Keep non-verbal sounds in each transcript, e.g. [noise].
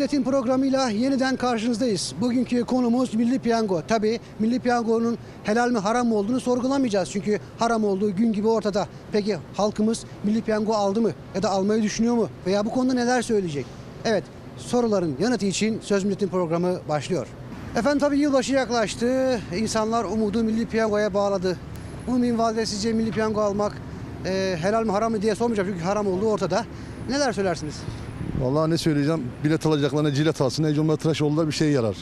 Milletin programıyla yeniden karşınızdayız. Bugünkü konumuz Milli Piyango. Tabii Milli Piyango'nun helal mi haram mı olduğunu sorgulamayacağız. Çünkü haram olduğu gün gibi ortada. Peki halkımız Milli Piyango aldı mı? Ya da almayı düşünüyor mu? Veya bu konuda neler söyleyecek? Evet, soruların yanıtı için Söz Milletin programı başlıyor. Efendim tabii yılbaşı yaklaştı. İnsanlar umudu Milli Piyango'ya bağladı. Bu minvalde sizce Milli Piyango almak e, helal mi haram mı diye sormayacağım. Çünkü haram olduğu ortada. Neler söylersiniz? Vallahi ne söyleyeceğim? Bilet alacaklarına cilet alsın. Cumhuriyet tıraş oldular bir şey yarar.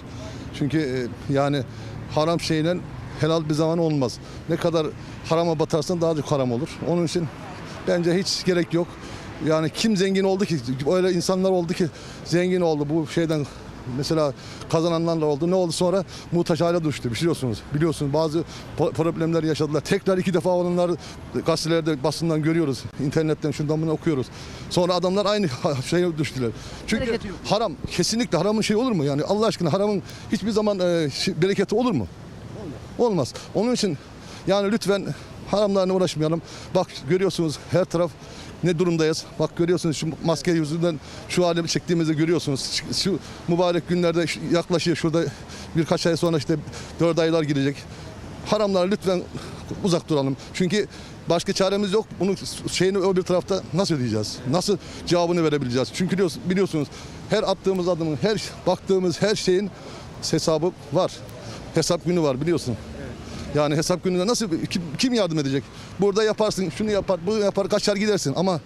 Çünkü e, yani haram şeyle helal bir zaman olmaz. Ne kadar harama batarsan daha çok haram olur. Onun için bence hiç gerek yok. Yani kim zengin oldu ki? Öyle insanlar oldu ki zengin oldu bu şeyden Mesela kazananlarla oldu. Ne oldu sonra? Muhtaç hale düştü. Biliyorsunuz. Biliyorsunuz bazı problemler yaşadılar. Tekrar iki defa olanlar gazetelerde basından görüyoruz. internetten şundan bunu okuyoruz. Sonra adamlar aynı [laughs] şeye düştüler. Çünkü haram kesinlikle haramın şey olur mu? Yani Allah aşkına haramın hiçbir zaman e, bereketi olur mu? Olmaz. Onun için yani lütfen haramlarla uğraşmayalım. Bak görüyorsunuz her taraf ne durumdayız. Bak görüyorsunuz şu maske yüzünden şu halimi çektiğimizde görüyorsunuz. Şu, mübarek günlerde yaklaşıyor. Şurada birkaç ay sonra işte dört aylar girecek. Haramlara lütfen uzak duralım. Çünkü başka çaremiz yok. Bunun şeyini o bir tarafta nasıl ödeyeceğiz? Nasıl cevabını verebileceğiz? Çünkü biliyorsun- biliyorsunuz her attığımız adımın, her baktığımız her şeyin hesabı var. Hesap günü var biliyorsun. Yani hesap gününde nasıl kim, kim yardım edecek? Burada yaparsın, şunu yapar, bunu yapar, kaçar gidersin ama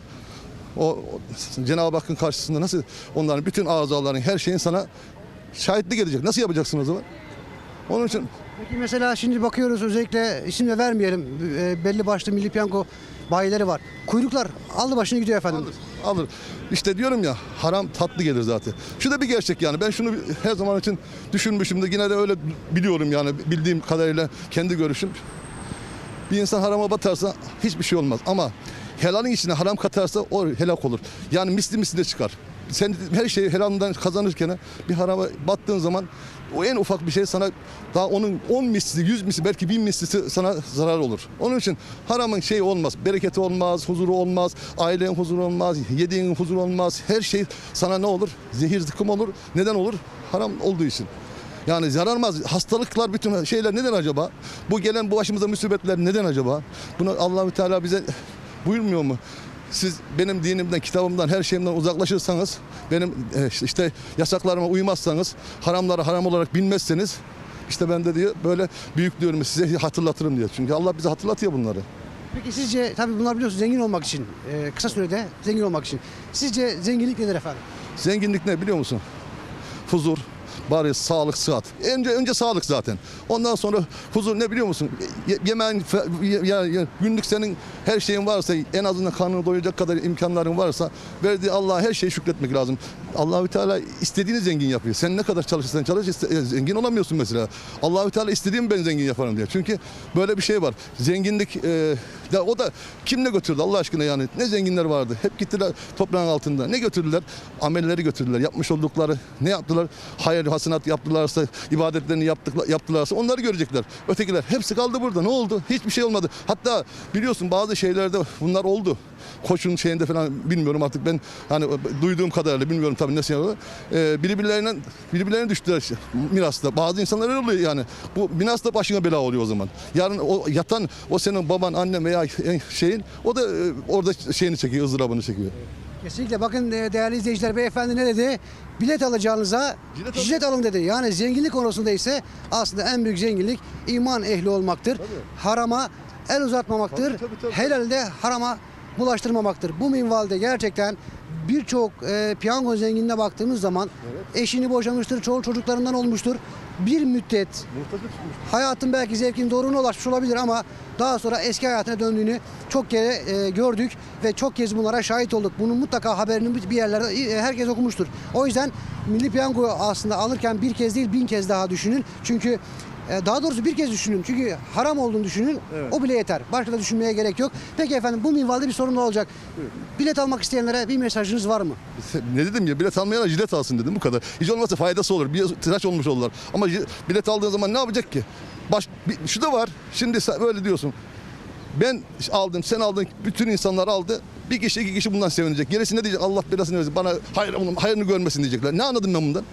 o, o Cenab-ı Hakk'ın karşısında nasıl onların bütün azaların, her şeyin sana şahitlik edecek. Nasıl yapacaksın o zaman? Onun için Peki mesela şimdi bakıyoruz özellikle isim de vermeyelim. E, belli başlı Milli Piyango bayileri var. Kuyruklar aldı başını gidiyor efendim. alır. Alır. İşte diyorum ya haram tatlı gelir zaten. Şu da bir gerçek yani. Ben şunu her zaman için düşünmüşüm de yine de öyle biliyorum yani bildiğim kadarıyla kendi görüşüm. Bir insan harama batarsa hiçbir şey olmaz ama helalin içine haram katarsa o helak olur. Yani misli misli de çıkar. Sen her şeyi helalından kazanırken bir harama battığın zaman o en ufak bir şey sana daha onun 10 misli, 100 misli belki 1000 mislisi sana zarar olur. Onun için haramın şey olmaz, bereketi olmaz, huzuru olmaz, ailenin huzuru olmaz, yediğin huzuru olmaz. Her şey sana ne olur? Zehir zıkkım olur. Neden olur? Haram olduğu için. Yani zararmaz hastalıklar bütün şeyler neden acaba? Bu gelen bu başımıza musibetler neden acaba? Bunu Allahü Teala bize buyurmuyor mu? Siz benim dinimden, kitabımdan, her şeyimden uzaklaşırsanız, benim e, işte yasaklarıma uymazsanız, haramları haram olarak bilmezseniz, işte ben de diyor böyle büyük diyorum size hatırlatırım diyor. Çünkü Allah bize hatırlatıyor bunları. Peki sizce tabii bunlar biliyorsunuz zengin olmak için e, kısa sürede zengin olmak için. Sizce zenginlik nedir efendim? Zenginlik ne biliyor musun? Huzur, barış, sağlık, sıhhat. Önce önce sağlık zaten. Ondan sonra huzur ne biliyor musun? Ye- yemen, fe- ye- ya- ya- günlük senin her şeyin varsa, en azından karnını doyuracak kadar imkanların varsa, verdiği Allah'a her şeyi şükretmek lazım. Allahü Teala istediğini zengin yapıyor. Sen ne kadar çalışırsan çalış, e, zengin olamıyorsun mesela. Allahü Teala istediğimi ben zengin yaparım diyor. Çünkü böyle bir şey var. Zenginlik, e, ya o da kim ne götürdü Allah aşkına yani? Ne zenginler vardı? Hep gittiler toprağın altında. Ne götürdüler? Amelleri götürdüler. Yapmış oldukları ne yaptılar? Hayır, hasenat yaptılarsa, ibadetlerini yaptık, yaptılarsa onları görecekler. Ötekiler hepsi kaldı burada. Ne oldu? Hiçbir şey olmadı. Hatta biliyorsun bazı şeylerde bunlar oldu. Koçun şeyinde falan bilmiyorum artık ben hani duyduğum kadarıyla bilmiyorum tabii nasıl yapıyor. Ee, birbirlerine birbirlerine düştüler mirasta. Bazı insanlar öyle oluyor yani. Bu miras da başına bela oluyor o zaman. Yarın o yatan o senin baban, annen veya şeyin o da e, orada şeyini çekiyor, ızdırabını çekiyor. Kesinlikle bakın e, değerli izleyiciler beyefendi ne dedi? Bilet alacağınıza Cilet jilet, alın. dedi. Yani zenginlik konusunda ise aslında en büyük zenginlik iman ehli olmaktır. Harama el uzatmamaktır. Tabii, tabii, tabii. Helalde harama bulaştırmamaktır. Bu minvalde gerçekten birçok e, piyango zenginine baktığımız zaman eşini boşamıştır, çoğu çocuklarından olmuştur. Bir müddet hayatın belki zevkin doğruna ulaşmış olabilir ama daha sonra eski hayatına döndüğünü çok kere e, gördük ve çok kez bunlara şahit olduk. Bunun mutlaka haberini bir yerlerde e, herkes okumuştur. O yüzden Milli Piyango aslında alırken bir kez değil bin kez daha düşünün. Çünkü daha doğrusu bir kez düşünün. Çünkü haram olduğunu düşünün. O bile yeter. Başka da düşünmeye gerek yok. Peki efendim bu minvalde bir sorun da olacak. Bilet almak isteyenlere bir mesajınız var mı? [laughs] Ne dedim ya bilet almayana jilet alsın dedim bu kadar. Hiç olmazsa faydası olur. Bir tıraş olmuş olurlar. Ama bilet aldığın zaman ne yapacak ki? Baş, bir- şu da var. Şimdi böyle diyorsun. Ben aldım, sen aldın, bütün insanlar aldı. Bir kişi iki kişi bundan sevinecek. Gerisi ne diyecek? Allah belasını versin. Bana hayır, hayırını görmesin diyecekler. Ne anladım ben bundan?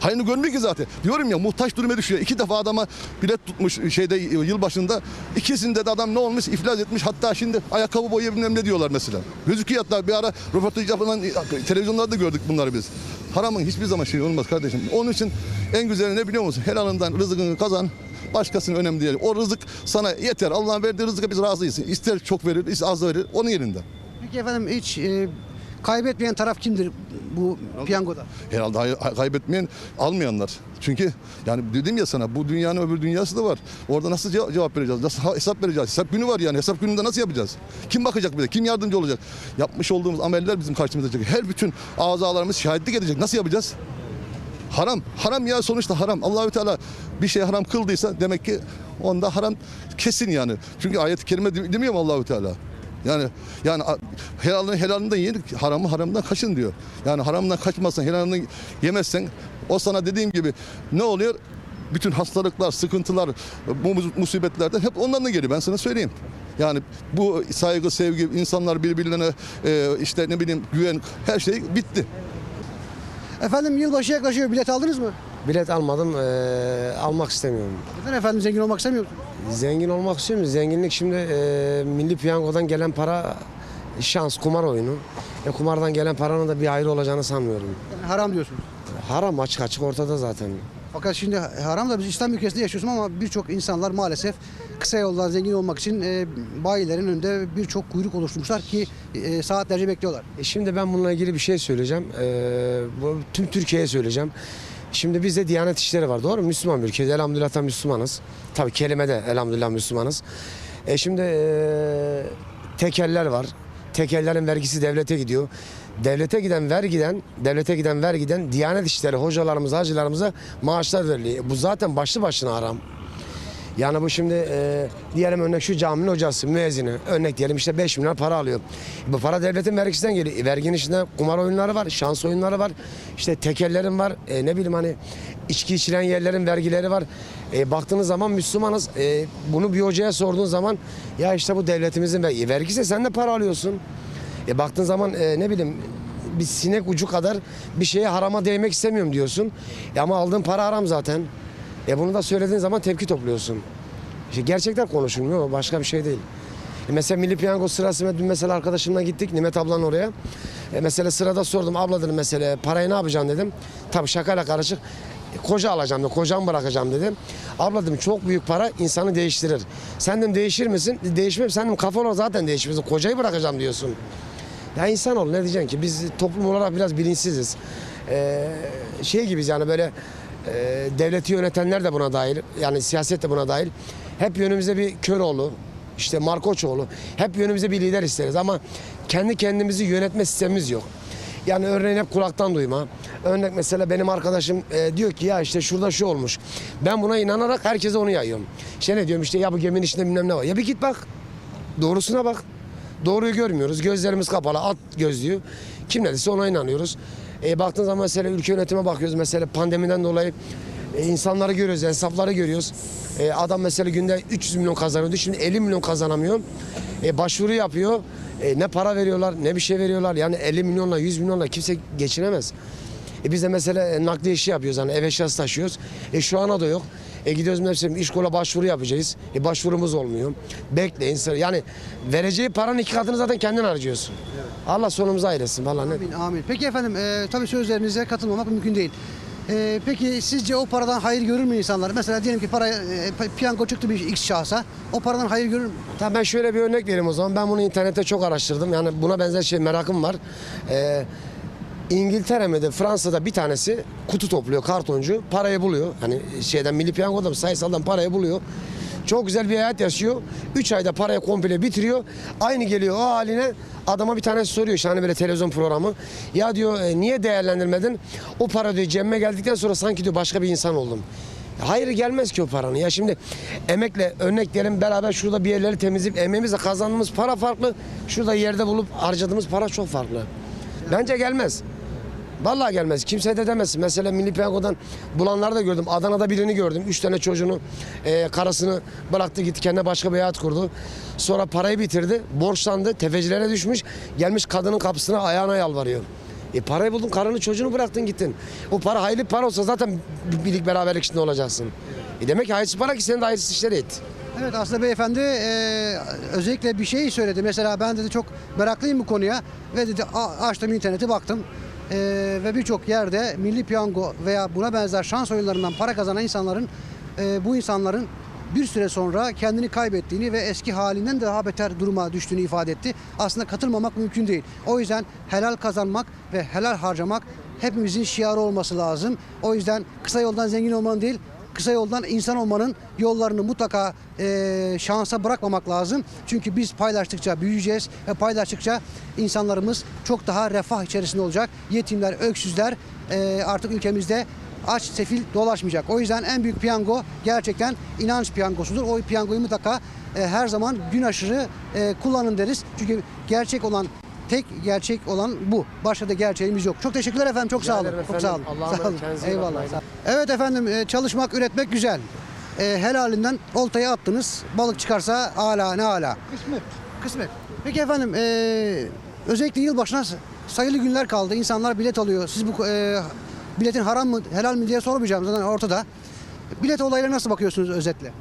Hayırını görmüyor ki zaten. Diyorum ya muhtaç duruma düşüyor. İki defa adama bilet tutmuş şeyde yılbaşında. İkisinde de adam ne olmuş? iflas etmiş. Hatta şimdi ayakkabı boyu bilmem ne diyorlar mesela. Gözüküyor hatta bir ara röportaj yapılan televizyonlarda gördük bunları biz. Haramın hiçbir zaman şey olmaz kardeşim. Onun için en güzeli ne biliyor musun? Helalından rızkını kazan. Başkasının önemli değil. O rızık sana yeter. Allah'ın verdiği rızıka biz razıyız. İster çok verir, ister az verir. Onun yerinde. Peki efendim hiç e, kaybetmeyen taraf kimdir bu piyangoda? Herhalde kaybetmeyen almayanlar. Çünkü yani dedim ya sana bu dünyanın öbür dünyası da var. Orada nasıl ce- cevap vereceğiz? Nasıl hesap vereceğiz? Hesap günü var yani. Hesap gününde nasıl yapacağız? Kim bakacak bize? Kim yardımcı olacak? Yapmış olduğumuz ameller bizim karşımıza çıkacak. Her bütün azalarımız şahitlik edecek. Nasıl yapacağız? Haram. Haram ya sonuçta haram. Allahü Teala bir şey haram kıldıysa demek ki onda haram kesin yani. Çünkü ayet-i kerime de- demiyor mu Allahü Teala? Yani yani helalını helalından yiyin, haramı haramdan kaçın diyor. Yani haramdan kaçmazsan, helalını yemezsen o sana dediğim gibi ne oluyor? Bütün hastalıklar, sıkıntılar, bu mus- musibetlerden hep ondan geliyor ben sana söyleyeyim. Yani bu saygı, sevgi, insanlar birbirlerine e, işte ne bileyim güven her şey bitti. Efendim yılbaşı yaklaşıyor. Bilet aldınız mı? Bilet almadım, eee, almak istemiyorum. Neden efendim zengin olmak istemiyor musunuz? Zengin olmak istiyorum. Zenginlik şimdi eee, milli piyangodan gelen para şans, kumar oyunu. E, kumardan gelen paranın da bir ayrı olacağını sanmıyorum. Yani haram diyorsunuz. Haram açık açık ortada zaten. Fakat şimdi haram da biz İslam ülkesinde yaşıyoruz ama birçok insanlar maalesef kısa yoldan zengin olmak için e, bayilerin önünde birçok kuyruk oluşturmuşlar ki e, saatlerce bekliyorlar. E, şimdi ben bununla ilgili bir şey söyleyeceğim. Eee, bu tüm Türkiye'ye söyleyeceğim. Şimdi bizde Diyanet İşleri var doğru mu? Müslüman bir ülkeyiz. Elhamdülillah da Müslümanız. Tabii kelimede elhamdülillah Müslümanız. E şimdi eee, tekeller var. Tekellerin vergisi devlete gidiyor. Devlete giden vergiden, devlete giden vergiden Diyanet İşleri hocalarımıza, hacılarımıza maaşlar veriliyor. E, Bu zaten başlı başına haram. Yani bu şimdi e, diyelim örnek şu caminin hocası, müezzini. Örnek diyelim işte 5 milyon para alıyor. Bu para devletin vergisinden geliyor. E, verginin içinde kumar oyunları var, şans oyunları var. işte tekellerin var. E, ne bileyim hani içki içilen yerlerin vergileri var. E, baktığınız zaman Müslümanız. E, bunu bir hocaya sorduğun zaman ya işte bu devletimizin vergisi. E, vergisi sen de para alıyorsun. E, baktığın zaman e, ne bileyim bir sinek ucu kadar bir şeye harama değmek istemiyorum diyorsun. E, ama aldığın para haram zaten. E bunu da söylediğin zaman tepki topluyorsun. İşte gerçekten konuşulmuyor başka bir şey değil. E mesela Milli Piyango sırasında dün mesela arkadaşımla gittik Nimet ablanın oraya. E mesela sırada sordum abla dedim mesela parayı ne yapacaksın dedim. Tabii şakayla karışık. E, koca alacağım dedim, kocam bırakacağım dedim. Abla dedim çok büyük para insanı değiştirir. Sen dedim değişir misin? Değişmem. Sen dedim kafa zaten değişmezsin. Kocayı bırakacağım diyorsun. Ya insan ol ne diyeceksin ki biz toplum olarak biraz bilinçsiziz. Ee, şey gibiyiz yani böyle e, devleti yönetenler de buna dahil yani siyaset de buna dahil. Hep yönümüzde bir Köroğlu, işte Markoçoğlu, hep yönümüzde bir lider isteriz ama kendi kendimizi yönetme sistemimiz yok. Yani örneğin hep kulaktan duyma. Örnek mesela benim arkadaşım e, diyor ki ya işte şurada şu olmuş. Ben buna inanarak herkese onu yayıyorum. İşte ne diyorum işte ya bu geminin içinde bilmem ne var. Ya bir git bak. Doğrusuna bak. Doğruyu görmüyoruz. Gözlerimiz kapalı. At gözlüğü. Kim ne ona inanıyoruz. E, baktığın zaman mesela ülke yönetime bakıyoruz. Mesela pandemiden dolayı e, insanları görüyoruz. Hesapları görüyoruz. E, adam mesela günde 300 milyon kazanıyordu. Şimdi 50 milyon kazanamıyor. E, başvuru yapıyor. E, ne para veriyorlar ne bir şey veriyorlar. Yani 50 milyonla 100 milyonla kimse geçinemez. E biz de mesela nakliye işi yapıyoruz hani ev eşyası taşıyoruz. E şu ana da yok. E gidiyoruz mesela iş kola başvuru yapacağız. E başvurumuz olmuyor. Bekleyin sıra. Yani vereceği paranın iki katını zaten kendin harcıyorsun. Allah sonumuzu ayırsın valla ne. Amin, amin. Peki efendim e, tabii sözlerinize katılmamak mümkün değil. E, peki sizce o paradan hayır görür mü insanlar? Mesela diyelim ki para e, piyango çıktı bir X şahsa. O paradan hayır görür mü? Tamam ben şöyle bir örnek vereyim o zaman. Ben bunu internette çok araştırdım. Yani buna benzer şey merakım var. Ee, İngiltere mi de Fransa'da bir tanesi kutu topluyor kartoncu parayı buluyor. Hani şeyden milli piyangoda mı sayısaldan parayı buluyor. Çok güzel bir hayat yaşıyor. 3 ayda parayı komple bitiriyor. Aynı geliyor o haline adama bir tanesi soruyor işte hani böyle televizyon programı. Ya diyor "e, niye değerlendirmedin? O para diyor cebime geldikten sonra sanki diyor başka bir insan oldum. Hayır gelmez ki o paranın. Ya şimdi emekle örnek diyelim beraber şurada bir yerleri temizleyip emeğimizle kazandığımız para farklı. Şurada yerde bulup harcadığımız para çok farklı. Bence gelmez. Vallahi gelmez. Kimse de demez. Mesela Milli Piyango'dan bulanları da gördüm. Adana'da birini gördüm. Üç tane çocuğunu, e, karısını bıraktı gitti kendine başka bir hayat kurdu. Sonra parayı bitirdi. Borçlandı. Tefecilere düşmüş. Gelmiş kadının kapısına ayağına yalvarıyor. E parayı buldun, karını çocuğunu bıraktın gittin. O para hayırlı para olsa zaten bir- birlik beraberlik içinde olacaksın. E demek ki hayırsız para ki senin de hayırsız işleri et. Evet aslında beyefendi e, özellikle bir şey söyledi. Mesela ben dedi çok meraklıyım bu konuya ve dedi "A- açtım interneti baktım. E, ve birçok yerde milli piyango veya buna benzer şans oyunlarından para kazanan insanların e, bu insanların bir süre sonra kendini kaybettiğini ve eski halinden de daha beter duruma düştüğünü ifade etti. Aslında katılmamak mümkün değil. O yüzden helal kazanmak ve helal harcamak hepimizin şiarı olması lazım. O yüzden kısa yoldan zengin olmanın değil, kısa yoldan insan olmanın yollarını mutlaka eee, şansa bırakmamak lazım. Çünkü biz paylaştıkça büyüyeceğiz ve paylaştıkça insanlarımız çok daha refah içerisinde olacak. Yetimler, öksüzler eee, artık ülkemizde aç sefil dolaşmayacak. O yüzden en büyük piyango gerçekten inanç piyangosudur. O piyangoyu mutlaka e, her zaman gün aşırı e, kullanın deriz. Çünkü gerçek olan tek gerçek olan bu. Başka da gerçeğimiz yok. Çok teşekkürler efendim. Çok sağ olun. ederim Çok sağ olun. efendim. Allah'a Sağ olun. Eyvallah. sağ olun. Evet efendim e, çalışmak, üretmek güzel. E, helalinden oltaya attınız. Balık çıkarsa hala ne hala. Kısmet. Kısmet. Peki efendim e, özellikle yılbaşına sayılı günler kaldı. İnsanlar bilet alıyor. Siz bu e, biletin haram mı, helal mi diye sormayacağım zaten ortada. Bilet olayına nasıl bakıyorsunuz özetle?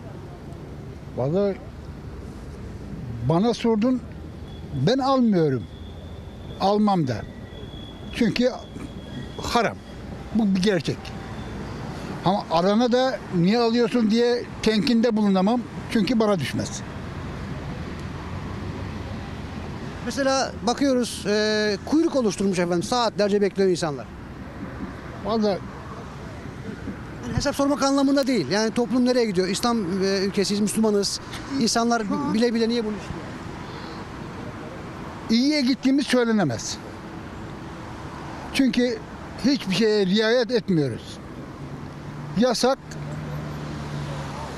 Vallahi bana sordun ben almıyorum. Almam da. Çünkü haram. Bu bir gerçek. Ama arana da niye alıyorsun diye tenkinde bulunamam. Çünkü bana düşmez. Mesela bakıyoruz e, kuyruk oluşturmuş efendim. Saatlerce bekliyor insanlar. Vallahi Yani hesap sormak anlamında değil. Yani toplum nereye gidiyor? İslam e, ülkesiyiz, Müslümanız. İnsanlar bile bile niye bunu istiyor? İyiye gittiğimiz söylenemez. Çünkü hiçbir şeye riayet etmiyoruz. Yasak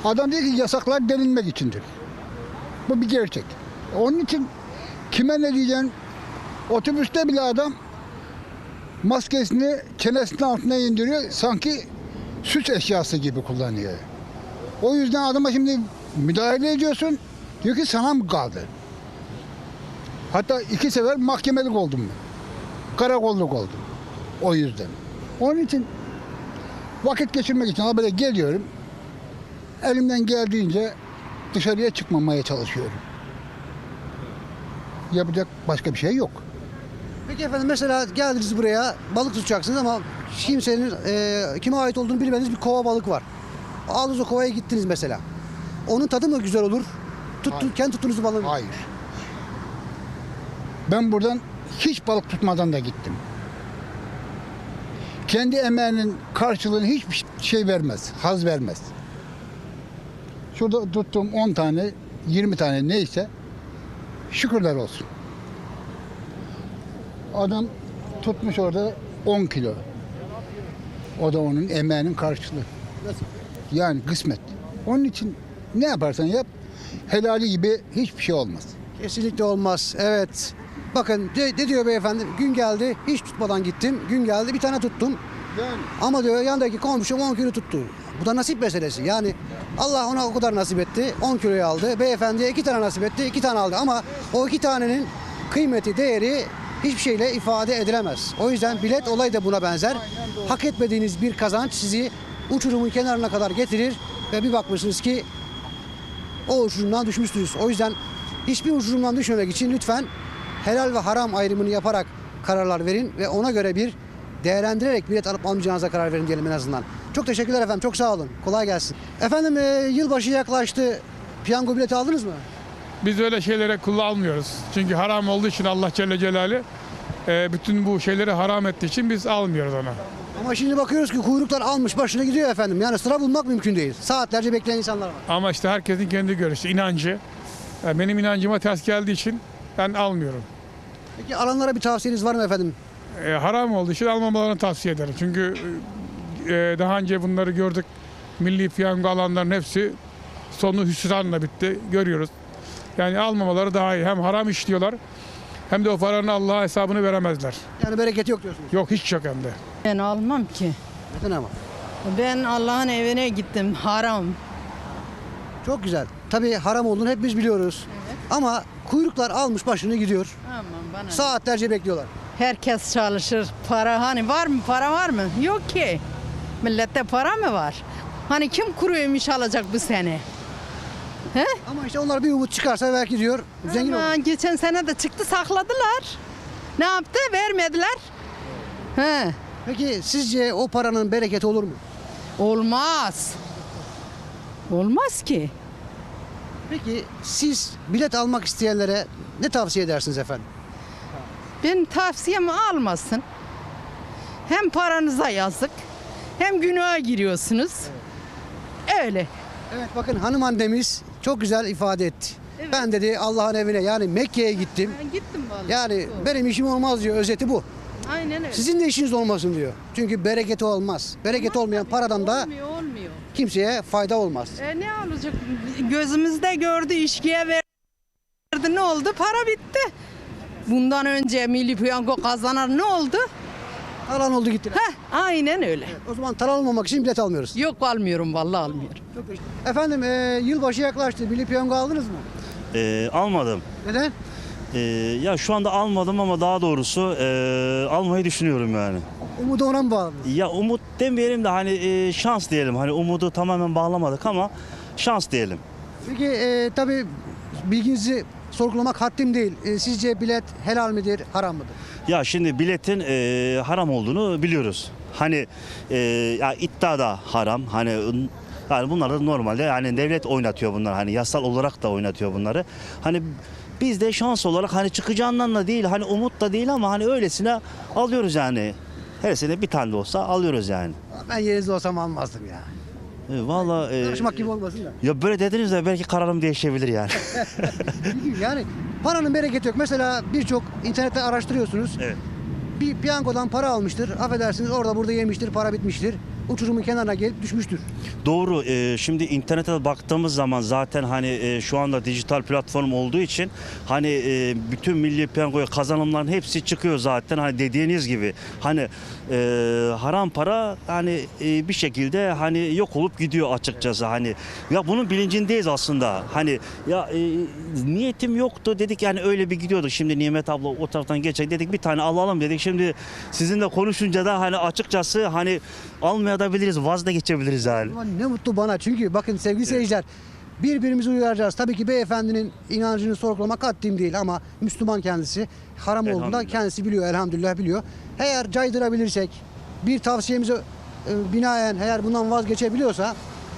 adam diyor ki yasaklar delinmek içindir. Bu bir gerçek. Onun için kime ne diyeceksin? Otobüste bile adam maskesini çenesinin altına indiriyor. Sanki süs eşyası gibi kullanıyor. O yüzden adama şimdi müdahale ediyorsun. Diyor ki sana mı kaldı? Hatta iki sefer mahkemelik oldum ben. Karakolluk oldum. O yüzden. Onun için vakit geçirmek için habere geliyorum. Elimden geldiğince dışarıya çıkmamaya çalışıyorum. Yapacak başka bir şey yok. Peki efendim mesela geldiniz buraya balık tutacaksınız ama kimsenin e, kime ait olduğunu bilmediğiniz bir kova balık var. Aldınız o kovaya gittiniz mesela. Onun tadı mı güzel olur? Tuttu, Hayır. kendi tuttuğunuz balığı mı? Hayır. Ben buradan hiç balık tutmadan da gittim. Kendi emeğinin karşılığını hiçbir şey vermez, haz vermez. Şurada tuttuğum 10 tane, 20 tane neyse şükürler olsun. Adam tutmuş orada 10 kilo. O da onun emeğinin karşılığı. Yani kısmet. Onun için ne yaparsan yap helali gibi hiçbir şey olmaz. Kesinlikle olmaz. Evet. Bakın ne, ne diyor beyefendi? Gün geldi hiç tutmadan gittim. Gün geldi bir tane tuttum. Yani Ama diyor yandaki komşum 10 kilo tuttu. Bu da nasip meselesi. Yani Allah ona o kadar nasip etti. 10 kiloyu aldı. Beyefendiye iki tane nasip etti. iki tane aldı. Ama o iki tanenin kıymeti, değeri hiçbir şeyle ifade edilemez. O yüzden bilet olayı da buna benzer. Hak etmediğiniz bir kazanç sizi uçurumun kenarına kadar getirir ve bir bakmışsınız ki o uçurumdan düşmüşsünüz. O yüzden hiçbir uçurumdan düşmemek için lütfen helal ve haram ayrımını yaparak kararlar verin ve ona göre bir değerlendirerek bilet alıp almayacağınıza karar verin diyelim en azından. Çok teşekkürler efendim. Çok sağ olun. Kolay gelsin. Efendim e, yılbaşı yaklaştı. Piyango bileti aldınız mı? Biz öyle şeylere kullanmıyoruz. Çünkü haram olduğu için Allah Celle Celaluhu e, bütün bu şeyleri haram ettiği için biz almıyoruz onu. Ama şimdi bakıyoruz ki kuyruklar almış başına gidiyor efendim. Yani sıra bulmak mümkün değil. Saatlerce bekleyen insanlar var. Ama işte herkesin kendi görüşü, inancı. E, benim inancıma ters geldiği için ben almıyorum. Peki alanlara bir tavsiyeniz var mı efendim? E, haram olduğu için almamalarını tavsiye ederim. Çünkü e, daha önce bunları gördük. Milli piyango alanların hepsi sonu hüsranla bitti. Görüyoruz. Yani almamaları daha iyi. Hem haram işliyorlar Hem de o paranın Allah'a hesabını veremezler. Yani bereket yok diyorsunuz. Yok hiç yok hem de. Ben almam ki. Neden ama? Ben Allah'ın evine gittim. Haram. Çok güzel. Tabii haram olduğunu hepimiz biliyoruz. Ama kuyruklar almış başını gidiyor. Aman bana. Saatlerce bekliyorlar. Herkes çalışır. Para hani var mı? Para var mı? Yok ki. Millette para mı var? Hani kim kuru yemiş alacak bu sene? He? Ama işte onlar bir umut çıkarsa belki diyor zengin olur. Aman geçen sene de çıktı sakladılar. Ne yaptı? Vermediler. He. Peki sizce o paranın bereketi olur mu? Olmaz. Olmaz ki. Peki siz bilet almak isteyenlere ne tavsiye edersiniz efendim? Ben tavsiyemi almasın. Hem paranıza yazık hem günaha giriyorsunuz. Öyle. Evet bakın hanım annemiz çok güzel ifade etti. Ben dedi Allah'ın evine yani Mekke'ye gittim. Ben gittim vallahi. Yani benim işim olmaz diyor özeti bu. Aynen öyle. Sizin de işiniz olmasın diyor. Çünkü bereketi olmaz. Bereket olmayan paradan da olmuyor. Kimseye fayda olmaz. E ne olacak? Gözümüzde gördü, işkiye verdi. Ne oldu? Para bitti. Bundan önce Milli Piyango kazanan ne oldu? Alan oldu gitti. Heh, aynen öyle. O zaman talan olmamak için bilet almıyoruz. Yok almıyorum vallahi almıyorum. Efendim e, yılbaşı yaklaştı. Milli piyango aldınız mı? Ee, almadım. Neden? Ee, ya şu anda almadım ama daha doğrusu ee, almayı düşünüyorum yani. Umudu ona mı bağlı? Ya umut demeyelim de hani ee, şans diyelim. Hani umudu tamamen bağlamadık ama şans diyelim. Peki e, tabii bilginizi sorgulamak haddim değil. E, sizce bilet helal midir, haram mıdır? Ya şimdi biletin ee, haram olduğunu biliyoruz. Hani ee, ya iddia da haram. Hani yani bunlar da normalde yani devlet oynatıyor bunlar. Hani yasal olarak da oynatıyor bunları. Hani biz de şans olarak hani çıkacağından da değil hani umut da değil ama hani öylesine alıyoruz yani. Her sene bir tane de olsa alıyoruz yani. Ben yerinizde olsam almazdım ya. E, Valla e, gibi olmasın da. ya böyle dediniz de belki kararım değişebilir yani. [laughs] Çünkü yani paranın bereketi yok. Mesela birçok internette araştırıyorsunuz. Evet. Bir piyangodan para almıştır. Affedersiniz orada burada yemiştir, para bitmiştir. Uçurumun kenarına gelip düşmüştür. Doğru. e, şimdi internete baktığımız zaman zaten hani e, şu anda dijital platform olduğu için hani e, bütün milli piyangoya kazanımların hepsi çıkıyor zaten. Hani dediğiniz gibi hani e, haram para hani e, bir şekilde hani yok olup gidiyor açıkçası. Hani ya bunun bilincindeyiz aslında. Hani ya e, niyetim yoktu dedik yani öyle bir gidiyorduk. Şimdi Nimet abla o taraftan geçecek dedik bir tane alalım dedik. Şimdi sizinle konuşunca da hani açıkçası hani almayabiliriz vazgeçebiliriz yani. Ama ne mutlu bana çünkü bakın sevgili seyirciler birbirimizi uyaracağız. Tabii ki beyefendinin inancını sorgulamak haddim değil ama Müslüman kendisi. Haram olduğunda Elhamdülillah. kendisi biliyor elhamdülillah biliyor. Eğer caydırabilirsek bir tavsiyemize e, binaen eğer bundan vazgeçebiliyorsa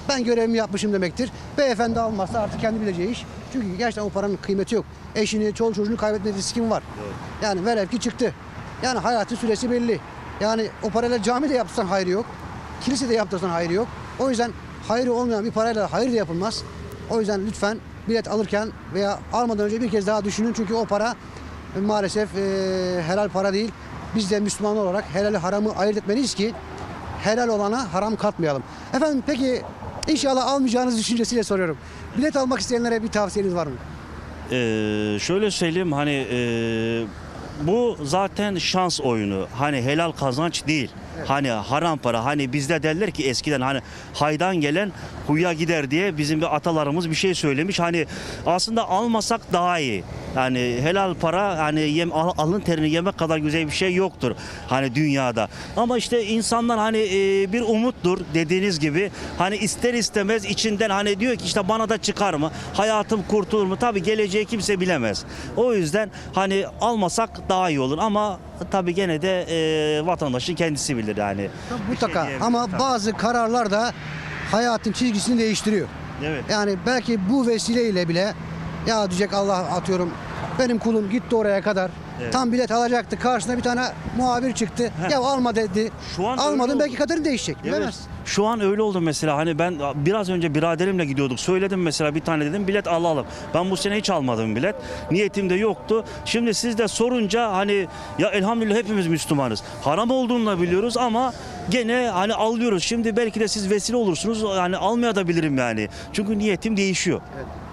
ben görevimi yapmışım demektir. Beyefendi almazsa artık kendi bileceği iş. Çünkü gerçekten o paranın kıymeti yok. Eşini, çoluk çocuğunu kaybetme riskim var. Yani velev ki çıktı. Yani hayatın süresi belli. Yani o parayla cami de yaptırsan hayrı yok. Kilise de yaptırsan hayrı yok. O yüzden hayrı olmayan bir parayla hayır da yapılmaz. O yüzden lütfen bilet alırken veya almadan önce bir kez daha düşünün. Çünkü o para e, maalesef e, helal para değil. Biz de Müslüman olarak helal haramı ayırt etmeliyiz ki helal olana haram katmayalım. Efendim peki inşallah almayacağınız düşüncesiyle soruyorum. Bilet almak isteyenlere bir tavsiyeniz var mı? Ee, şöyle söyleyeyim hani e, bu zaten şans oyunu. Hani helal kazanç değil. Hani haram para. Hani bizde derler ki eskiden hani haydan gelen huya gider diye bizim bir atalarımız bir şey söylemiş. Hani aslında almasak daha iyi. Yani helal para hani yem, al- alın terini yemek kadar güzel bir şey yoktur hani dünyada. Ama işte insanlar hani e, bir umuttur dediğiniz gibi. Hani ister istemez içinden hani diyor ki işte bana da çıkar mı? Hayatım kurtulur mu? Tabii geleceği kimse bilemez. O yüzden hani almasak daha iyi olur ama tabii gene de e, vatandaşın kendisi bilir yani. Mutlaka diyemem, ama tabii. bazı kararlar da hayatın çizgisini değiştiriyor. Evet. Yani belki bu vesileyle bile ya diyecek Allah atıyorum benim kulum gitti oraya kadar. Evet. Tam bilet alacaktı. Karşısına bir tane muhabir çıktı. Ya alma dedi. Şu an Almadın belki kaderin değişecek. Evet. Bilemez. Şu an öyle oldu mesela hani ben biraz önce biraderimle gidiyorduk söyledim mesela bir tane dedim bilet alalım. Ben bu sene hiç almadım bilet. Niyetim de yoktu. Şimdi siz de sorunca hani ya elhamdülillah hepimiz Müslümanız. Haram olduğunu da biliyoruz ama gene hani alıyoruz. Şimdi belki de siz vesile olursunuz yani almaya da bilirim yani. Çünkü niyetim değişiyor.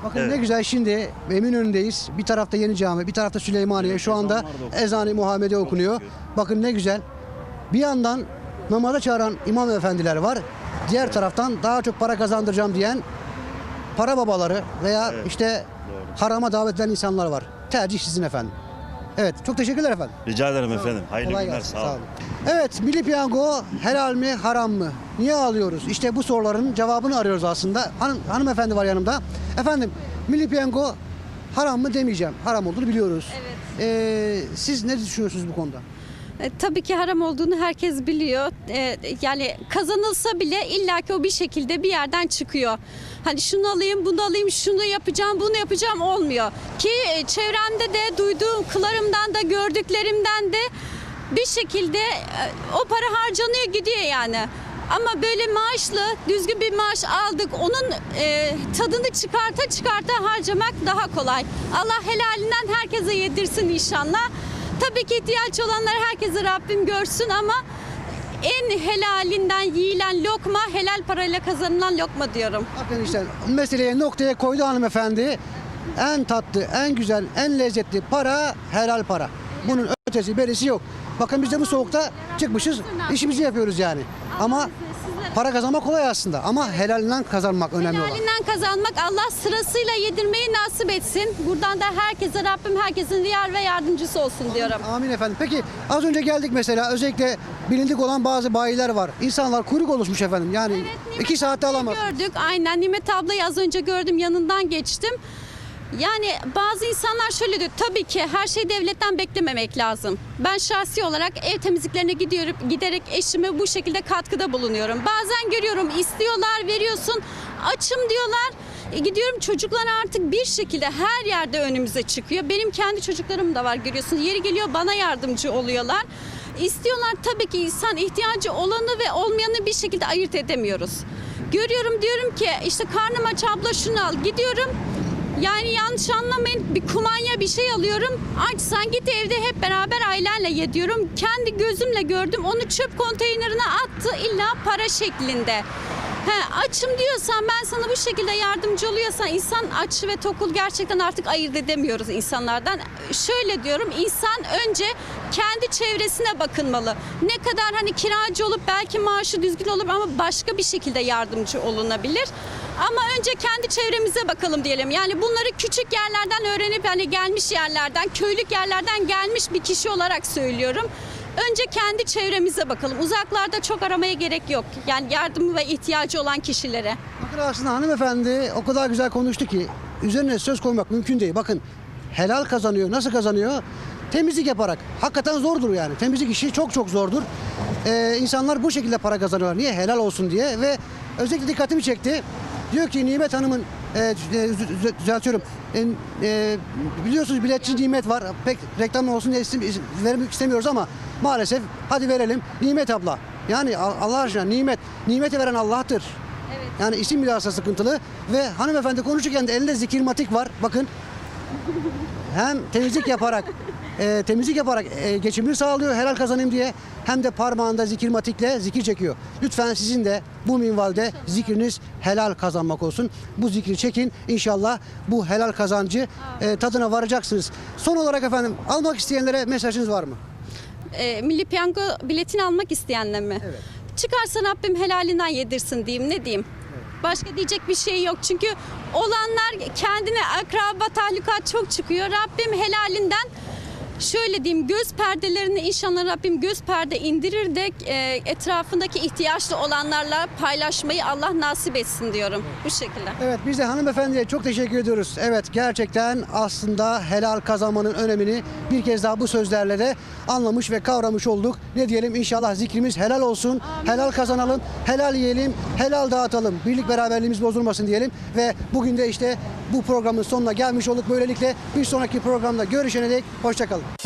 Bakın Evet. ne güzel şimdi Eminönü'ndeyiz. Bir tarafta Yeni Cami, bir tarafta Süleymaniye. Şu anda ezanlar da okunuyor. ezan-ı Muhammedi okunuyor. şükür. Bakın ne güzel. Bir yandan namaza çağıran imam efendiler var. Diğer taraftan daha çok para kazandıracağım diyen para babaları veya işte harama davet eden insanlar var. Tercih sizin efendim. Evet, çok teşekkürler efendim. Rica ederim efendim. Hayırlı Kolay günler. gelsin, Sağ olun. Evet, Milli Piyango helal mi, haram mı? Niye alıyoruz? İşte bu soruların cevabını arıyoruz aslında. Hanım, hanımefendi var yanımda. Efendim, Milli Piyango haram mı demeyeceğim. Haram olduğunu biliyoruz. Evet. Ee, siz ne düşünüyorsunuz bu konuda? E, tabii ki haram olduğunu herkes biliyor. E, yani kazanılsa bile illaki o bir şekilde bir yerden çıkıyor. Hani şunu alayım, bunu alayım, şunu yapacağım, bunu yapacağım olmuyor. Ki e, çevremde de duyduğum kılarımdan da gördüklerimden de bir şekilde o para harcanıyor gidiyor yani. Ama böyle maaşlı, düzgün bir maaş aldık. Onun e, tadını çıkarta çıkarta harcamak daha kolay. Allah helalinden herkese yedirsin inşallah. Tabii ki ihtiyaç olanlar herkese Rabbim görsün ama en helalinden yiyilen lokma helal parayla kazanılan lokma diyorum. Bakın işte meseleye noktaya koydu hanımefendi. En tatlı, en güzel, en lezzetli para helal para. Bunun ötesi berisi yok. Bakın biz de bu soğukta çıkmışız, işimizi yapıyoruz yani. Ama para kazanmak kolay aslında ama helalinden kazanmak önemli olan. Helalinden kazanmak Allah sırasıyla yedirmeyi nasip etsin. Buradan da herkese Rabbim herkesin yar ve yardımcısı olsun diyorum. Amin efendim. Peki az önce geldik mesela özellikle bilindik olan bazı bayiler var. İnsanlar kuyruk oluşmuş efendim. Yani Nimet iki saatte ablayı alamaz. Gördük aynen Nimet ablayı az önce gördüm yanından geçtim. Yani bazı insanlar şöyle diyor tabii ki her şeyi devletten beklememek lazım. Ben şahsi olarak ev temizliklerine gidiyorum giderek eşime bu şekilde katkıda bulunuyorum. Bazen görüyorum istiyorlar veriyorsun açım diyorlar. E, gidiyorum çocuklar artık bir şekilde her yerde önümüze çıkıyor. Benim kendi çocuklarım da var görüyorsunuz. Yeri geliyor bana yardımcı oluyorlar. İstiyorlar tabii ki insan ihtiyacı olanı ve olmayanı bir şekilde ayırt edemiyoruz. Görüyorum diyorum ki işte karnım aç abla şunu al. Gidiyorum yani yanlış anlamayın bir kumanya bir şey alıyorum. Açsan git evde hep beraber ailenle ye diyorum. Kendi gözümle gördüm onu çöp konteynerine attı illa para şeklinde. He, açım diyorsan ben sana bu şekilde yardımcı oluyorsan insan aç ve tokul gerçekten artık ayırt edemiyoruz insanlardan. Şöyle diyorum insan önce kendi çevresine bakınmalı. Ne kadar hani kiracı olup belki maaşı düzgün olur ama başka bir şekilde yardımcı olunabilir. Ama önce kendi çevremize bakalım diyelim. Yani bunları küçük yerlerden öğrenip hani gelmiş yerlerden, köylük yerlerden gelmiş bir kişi olarak söylüyorum. Önce kendi çevremize bakalım. Uzaklarda çok aramaya gerek yok. Yani yardım ve ihtiyacı olan kişilere. Bakın aslında hanımefendi o kadar güzel konuştu ki üzerine söz koymak mümkün değil. Bakın helal kazanıyor. Nasıl kazanıyor? Temizlik yaparak. Hakikaten zordur yani. Temizlik işi çok çok zordur. Ee, insanlar bu şekilde para kazanıyorlar. Niye? Helal olsun diye ve özellikle dikkatimi çekti. Diyor ki Nimet Hanım'ın e, e, düz- düzeltiyorum. E, e, biliyorsunuz biletçi Nimet var. Pek reklam olsun diye isim, isim vermek istemiyoruz ama maalesef hadi verelim. Nimet abla. Yani Allah aşkına nimet. Nimeti veren Allah'tır. Yani isim bile aslında sıkıntılı ve hanımefendi konuşurken de elinde zikirmatik var. Bakın hem temizlik yaparak e, temizlik yaparak e, geçimini sağlıyor helal kazanayım diye hem de parmağında zikirmatikle zikir çekiyor. Lütfen sizin de bu minvalde zikriniz helal kazanmak olsun. Bu zikri çekin inşallah bu helal kazancı e, tadına varacaksınız. Son olarak efendim almak isteyenlere mesajınız var mı? e, Milli Piyango biletini almak isteyenler mi? Evet. Çıkarsa Rabbim helalinden yedirsin diyeyim ne diyeyim. Başka diyecek bir şey yok çünkü olanlar kendine akraba tahlukat çok çıkıyor. Rabbim helalinden şöyle diyeyim göz perdelerini inşallah Rabbim göz perde indirir de e, etrafındaki ihtiyaçlı olanlarla paylaşmayı Allah nasip etsin diyorum bu şekilde. Evet biz de hanımefendiye çok teşekkür ediyoruz. Evet gerçekten aslında helal kazanmanın önemini bir kez daha bu sözlerle de anlamış ve kavramış olduk. Ne diyelim inşallah zikrimiz helal olsun, helal kazanalım, helal yiyelim, helal dağıtalım. Birlik beraberliğimiz bozulmasın diyelim ve bugün de işte bu programın sonuna gelmiş olduk. Böylelikle bir sonraki programda görüşene dek hoşçakalın.